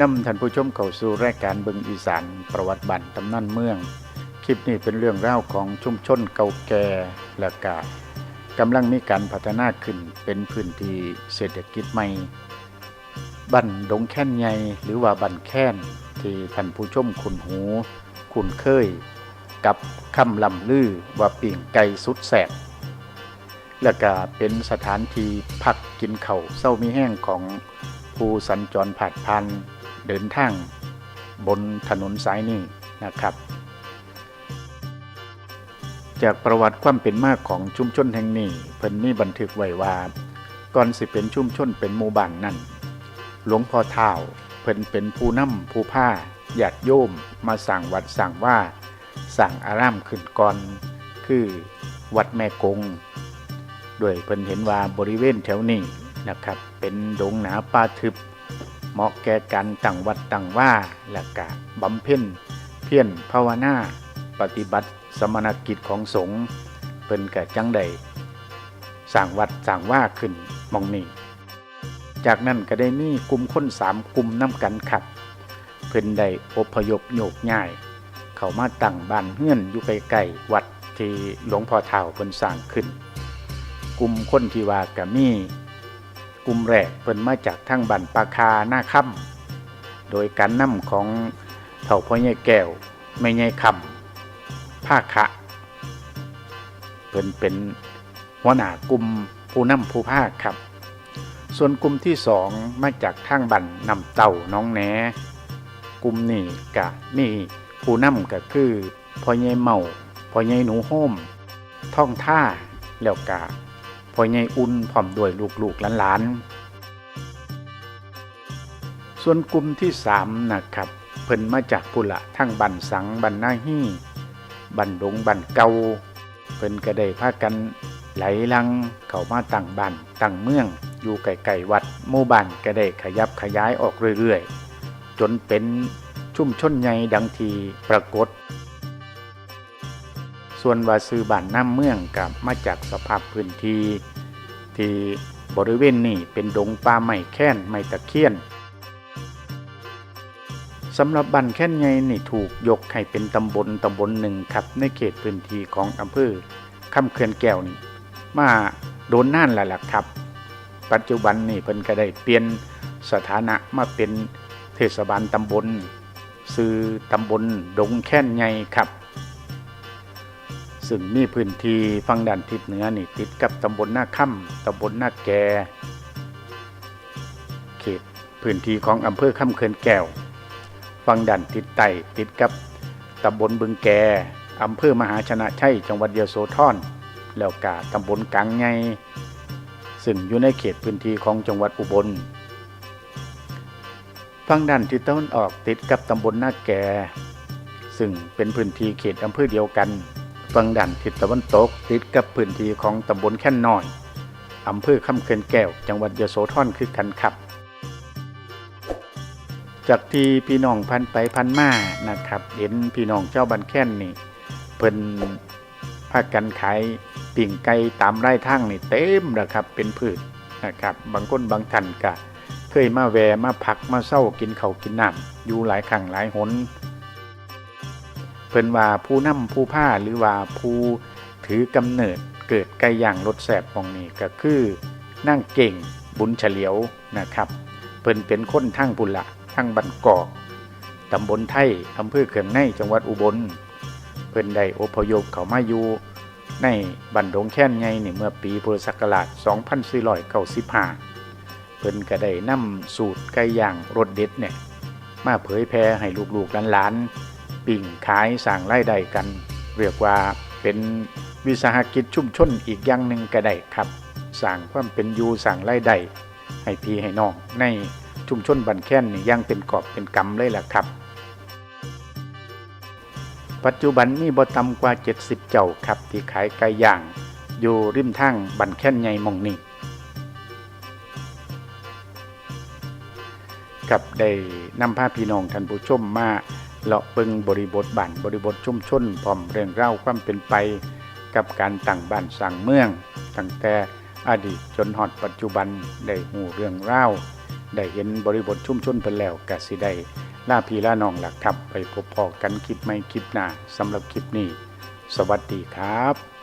นำท่านผู้ชมเข้าสู่รายการเบิงอีสานประวัติบันตำนานเมือง คลิปนี้เป็นเรื่องเล่าวของชุมชนเก่าแก่และกากำลังมีการพัฒนาขึ้นเป็นพื้นที่เศรษฐกิจใหม่บันดงแค่นใหญ่หรือว่าบันแค่นที่ท่านผู้ชมคุ้นหู คุ้นเคย กับคำลำลือว่าปิ่งไก่สุดแสบและก็เป็นสถานที่พักกินเขา่าเศร้ามีแห้งของผู้สัญจรผ่านพัน เดินทางบนถนนสายนี้นะครับ จากประวัติความเป็นมาของชุมชนแห่งนี้เพิ่นมีบันทึกไว้ว่าก่อนสิเป็นชุมชนเป็นหมู่บ้านนั้นหลวงพ่อเท่าเพิ่นเป็นผู้นำผู้ผ้าญาติโยมมาสั่งวัดสั่งว่าสั่งอารามขึ้นก่อน คือวัดแม่กงโดยเพิ่นเห็นว่าบริเวณแถวนี้นะครับ เป็นดงหนาป่าทึบ เหมาะแก่การตั้งวัดตั้งว่าและกะบำเพ็ญเพียรภาวนาปฏิบัติสมณกิจของสงฆ์เพิ่นกะจังใดสร้างวัดสร้างว่าขึ้นมองนี้จากนั้นก็ได้มีกลุ่มคนสามกลุ่มน้ำกันขับ เพิ่นได้อพยพโยกย้าย เขามาตั้งบ้านเฮือนอยู่ใกล้ๆวัดที่หลวงพ่อเฒ่าเพิ่นสร้างขึ้น กลุ่มคนที่ว่าก็มี กลุ่มแรกเพิ่นมาจากทางบันปาคาหน้าค่ำโดยการนำของเถ่าพ่อใหญ่แก้วแม่ใหญ่คำภาคะเพิ่นเป็นหัวหน้ากลุ่มผู้นำผู้ภาคครับ ส่วนกลุ่มที่สองมาจากทางบันนำเต่าน้องแหนกลุ่มนี้กะนี่ผู้นำก็คือพ่อใหญ่เมาพ่อใหญ่หนูโฮมท่องท่าแล้วกะ พ่อใหญ่อุ่นพร้อมด้วยลูกๆหลานๆ ส่วนกลุ่มที่สามนะครับ เพิ่นมาจากพุละทั้งบันสังบันนาฮี่บันดงบันเกาเพิ่นก็ได้พากันไหลลังเข้ามาตั้งบ้านตั้งเมือง อยู่ไกลๆวัดหมู่บ้านก็ได้ขยับขยายออกเรื่อยๆ จนเป็นชุ่มชนใหญ่ดังทีปรากฏ ส่วนว่าซื้อบ้านน้ำเมืองกับมาจากสภาพพื้นที่ที่บริเวณนี้เป็นดงป่าไม้แค้นไม้ตะเคียนสำหรับบ้านแค้นใหญ่นี่ถูกยกให้เป็นตำบลตำบลหนึ่งครับในเขตพื้นที่ของอำเภอคำเขื่อนแก้วนี่มาโดนน่านแล้วล่ะครับ ปัจจุบันนี่เพิ่นก็ได้เปลี่ยนสถานะมาเป็นเทศบาลตำบลซื้อตำบลดงแค้นใหญ่ครับ ซึ่งมีพื้นที่ฝั่งด้านทิศเหนือนี่ติดกับตำบลหน้าค่ำตำบลหน้าแกเขตพื้นที่ของอำเภอค่ำเขื่อนแก้วฝั่งด้านทิศใต้ติดกับตำบลบึงแกอำเภอมหาชนะชัยจังหวัดยโสธรแล้วกาตำบลกังไงซึ่งอยู่ในเขตพื้นที่ของจังหวัดอุบลฝั่งด้านทิศตะวันออกติดกับตำบลหน้าแกซึ่งเป็นพื้นที่เขตอำเภอเดียวกัน ฝั่งด้านทิศตะวันตกติดกับพื้นที่ของตำบลแค่นน้อยอำเภอคำเขื่อนแก้ว จังหวัดยโสธรคือกันครับ จากที่พี่น้องพันไปพันมานะครับ เห็นพี่น้องเจ้าบันแค่นนี่เพิ่นพากันขายปิ่งไก่ตามไร่ทางนี่เต็มแล้วครับ เป็นพืชนะครับ บางคนบางท่านก็เคยมาแวะมาพักมาเศร้ากินเขากินน้ำอยู่หลายครั้งหลายหน พิ่นว่าผู้นำผู้ผ้าหรือว่าผู้ถือกำเนิดเกิดไก่ย่างรสแสบมองนี้ก็คือนั่งเก่งบุญเฉลียวนะครับ เพิ่นเป็นคนทั้งบุละทั้งบันกอกตำบลไทยอำเภอเขื่องในจังหวัดอุบล เพิ่นได้อพยพเขามาอยู่ในบันดงแค้นใหญ่นี่เมื่อปีพุทธศักราช 2495 เพิ่นก็ได้นำสูตรไก่ย่างรสเด็ดเนี่ยมาเผยแพร่ให้ลูกๆหลานๆ ปิ่งขายสั่งไล่ได้กัน เรียกว่าเป็นวิสาหกิจชุมชนอีกอย่างหนึ่งก็ได้ครับสั่งความเป็นอยู่สั่งไล่ได้ให้พี่ให้น้องในชุมชนบันแค้นนี่ยังเป็นกอบเป็นกำเลยล่ะครับปัจจุบันมีบ่ต่ำกว่า 70 เจ้าครับ ที่ขายไก่ย่าง อยู่ริมทางบันแค้นใหญ่มองนี้กับได้นำพาพี่น้องท่านผู้ชมมา เลาะเบิงบริบทบ้านบริบทชุมชนพร้อมเรื่องเล่าความเป็นไป กับการตั้งบ้านสร้างเมือง ตั้งแต่อดีตจนฮอดปัจจุบันได้หูเรื่องเล่าได้เห็นบริบทชุมชนเพิ่นแล้วกสิได้ล่าพีล่านองหลักทับไปพบพอกันคลิปไม่คลิปหน้าสำหรับคลิปนี้ สวัสดีครับ